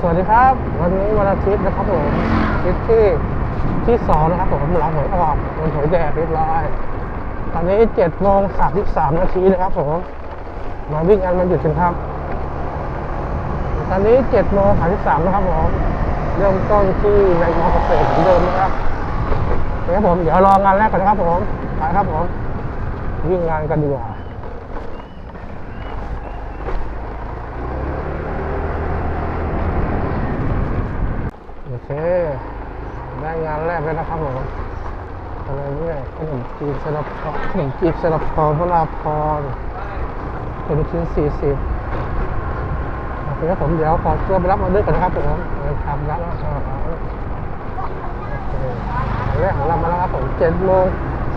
สวัสดีครับ วันนี้วันอาทิตย์นะครับผมอาทิตย์ที่ที่สองนะครับผมหลังหวยออกวันหวยแดกเรียบร้อยตอนนี้เจ็ดโมงสามสิบสามนาทีนะครับผมมาวิ่งกันมันหยุดกันครับ ตอนนี้เจ็ดโมงสามสิบสามนะครับผมเริ่มต้นที่ในมอเกษตรเหมือนเดิมนะครับเคครับผมเดี๋ยวรองานแรกก่อนนะครับผมไปครับผมวิ่งงานกันดีกว่า โอ เค ได้งานแรกเลยนะครับผมอะไรเนี่ยขนมจีนสลับพอขนมจีนสลับพอพระราพรเป็นชิ้นสี่สิบโอเคครับผมเดี๋ยวขอตัวไปรับออเดอร์ก่อนนะครับผมเดี๋ยวทำรับแล้วครับโอเคงานแรกของเรามาแล้วครับผมเจ็ดโมง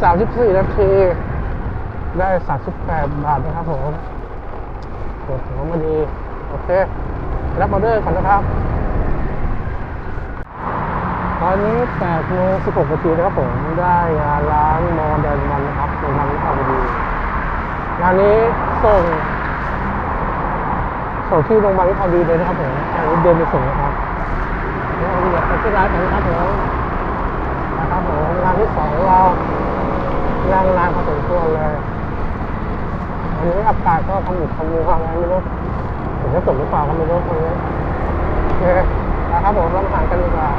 สามสิบสี่นาทีได้สามสิบแปดบาทนะครับผมปวดหัวมาดี โอเค รับออเดอร์ก่อนนะครับ ตอนนี้8โมง16นาทีนะครับผมได้งานร้านมอเดนมันนะครับในวันนี้เอาดีงานนี้ส่ง ส่งที่โรงพยาบาลวิภาวดีเลยนะครับผมอันนี้เดินไปส่งนะครับแล้วเอาเดี๋ยวไปที่ร้านกันนะครับผมนะครับผมงานที่สองของเรานั่งนานพอสมควรเลยวันนี้อากาศก็ขมุกขมัวอะไรไม่รู้ผมจะตกหรือเปล่าก็ไม่รู้วันนี้โอเคนะครับผมรับอาหารกันดีกว่า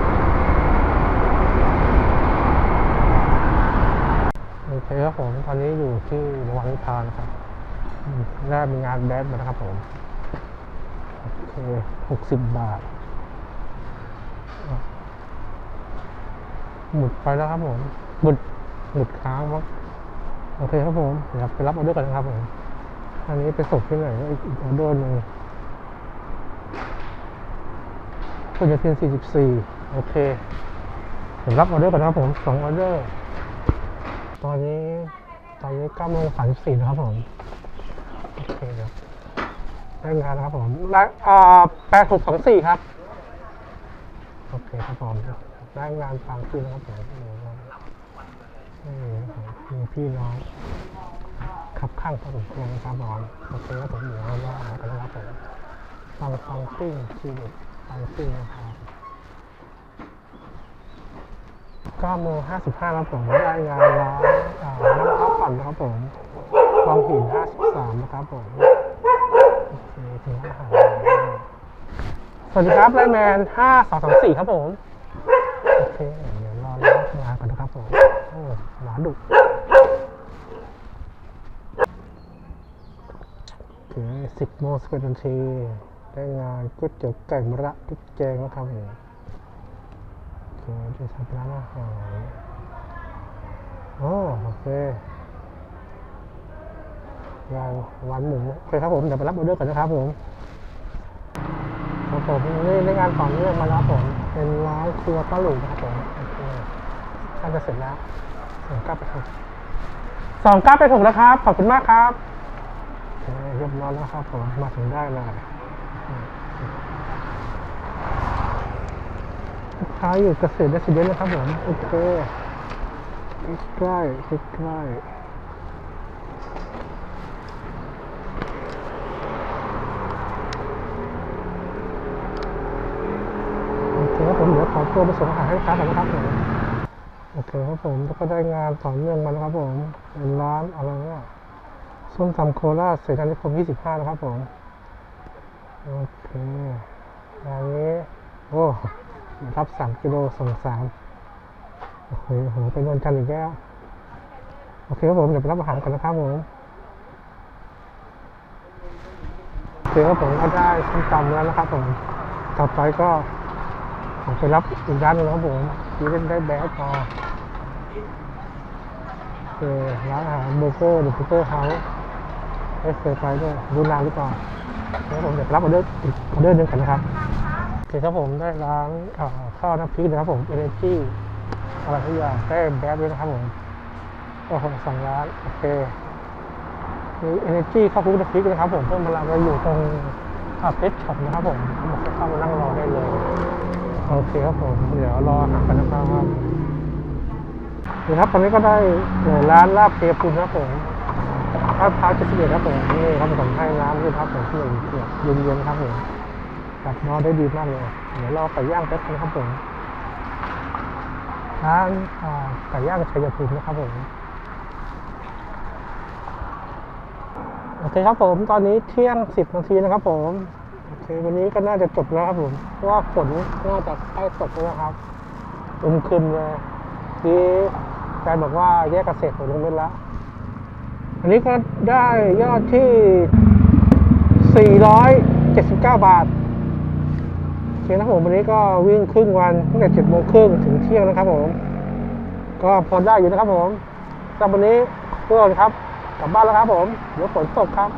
โอเครับผมตอนนี้อยู่ที่โรงพยาบาลวิพานครับอืมแรกมีงานแบดมานะครับผมโอเคหกสิบบาท หมุดไปแล้วครับผมหมุดหมุดค้างมั้งโอเคครับผมเดี๋ยวไปรับออเดอร์กันนะครับผมอันนี้ไปส่งที่ไหนอีกออเดอร์หนึ่งคุณจะเพียนสี่สิบสี่โอเคเดี๋ยวรับออเดอร์ก่อนนะครับผมสองออเดอร์ ตอนนี้ตอนนี้เก้าโมงสามสิบสี่นะครับผมโอเคเดี๋ยวได้งานนะครับผมได้อ่าแปดหกสองสี่ครับโอเคครับผมได้งานฟังขึ้นนะครับผมนี่ครับมีพี่น้องขับข้างพอสมควรนะครับผมโอเคครับผมเดี๋ยวเราว่ากันนะครับผมฟังฟังซิ่งชื่อเด็กฟังซิ่งนะครับ ก้าโมงห้าสิบห้าครับผมได้งานร้านอาน้ำข้าวปั่นนะครับผมกองหินห้าสิบสามนะครับผมโอเคถึงอาหารสวัสดีครับไลแมนห้าสองสองสี่ครับผม โอเค เดี๋ยวรอรับงานก่อนนะครับผม โอ้หมาดุโอเคสิบโมงสิบเอ็ดนาทีได้งานก๋วยเตี๋ยวไก่มะระทุกแจงนะครับผม จะทำร้านอาหารโอ้โอเคงานวันหมูโอเคครับผม เดี๋ยวไปรับออเดอร์ก่อนนะครับผมครับผมนี่ในงานต่อเนื่องมาแล้วผม เป็นร้านครัวป้าหลุยนะครับผมโอเคน่าจะเสร็จแล้วสองเก้าไปถูกสองเก้าไปถูกแล้วครับ ขอบคุณมากครับเรียบร้อยแล้วครับผม มาถึงได้เลย ค้าอยู่เกษตรเรสซิเดนนะครับผม โอเคใกล้ใกล้ใกล้โอเคครับผมเดี๋ยวขอตัวไปส่งอาหารให้ค้าก่อนนะครับผมโอเคครับผมแล้วก็ได้งานต่อเนื่องมานะครับผมเป็นร้านอะไรเนี่ยส้มตำโคราชเสนานิคม25 นะครับผม โอเคงานนี้ โอ้ รับ3กิโลส่ง3โอเคโหเป็นวันจันทร์อีกแล้ว โอเคครับผม เดี๋ยวไปรับอาหารกันนะครับผมโอเคครับผมก็ได้ส้มตำแล้วนะครับผมต่อไปก็ผมไปรับอีกร้านหนึงครับผมที่เล่นได้แบดพอเออร้านอาหารเบอร์เกอร์หรือเบอร์เกอร์เฮาส์ไม่เคยไปด้วยดูนานหรือเปล่าเดี๋ยวผมจะรับออเดอร์อีกออเดอร์หนึงกันนะครับ คครับผมได้ร้านข้าวน้ำพริกนะครับผมเอเนจีอะไรทุกอย่างได้แบดด้วยนะครับผมโอ้โหสองร้านโอเคมีเอเนจีข้าวคุกน้ำพริกนะครับผมเพิ่มพลังเราอยู่ตรงเพชช็อปนะครับผมเข้ามานั่งรอได้เลย โอเคครับผม เดี๋ยวรออาหารกันนะครับนี่ครับตอนนี้ก็ได้เอ่อร้านลาบเทพุนครับผมลาดพร้าวเจ็ดสิบเอ็ดครับผมนี่ครับผมให้น้ำด้วยครับผมที่เย็นๆครับผม จับนอนได้ดีมากเลย เดี๋ยวรอไก่ย่างแป๊บนึงครับผมร้านไก่ย่างชัยภูมินะครับผม โอเคครับผมตอนนี้เที่ยงสิบนาทีนะครับผมโอเควันนี้ก็น่าจะจบแล้วครับผมเพราะว่าฝนน่าจะใกล้ตกแล้วนะครับอึมครึมเลยที่แฟนบอกว่าแยกเกษตรฝนลงเม็ดล้วอันนี้ก็ได้ยอดที่ 479 บาท นะครับผมวันนี้ก็วิ่งครึ่งวันตั้งแต่7โมงครึ่งถึงเที่ยงนะครับผม ก็พอได้อยู่นะครับผมสำหรับวันนี้เพื่อนครับกลับบ้านแล้วครับผมเดี๋ยวฝนตกครับ